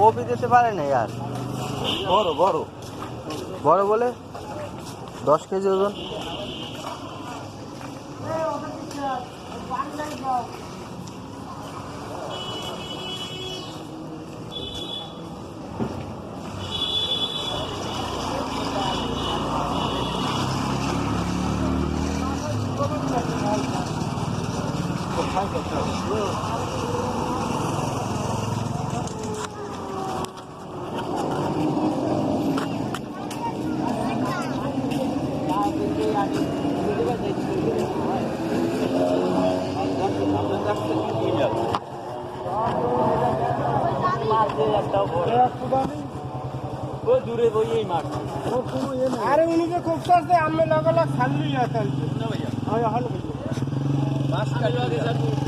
Copy দিতে পারে না আর বড় বড়। বড় বলে? দশ কেজি ওজন? দূরে বইয়েই মার আরে উনি যে খুব সস্তে আমি লগে লগ খালি আসেন না ভাইয়া। হয় হল ভাইয়া মাছ কাটলো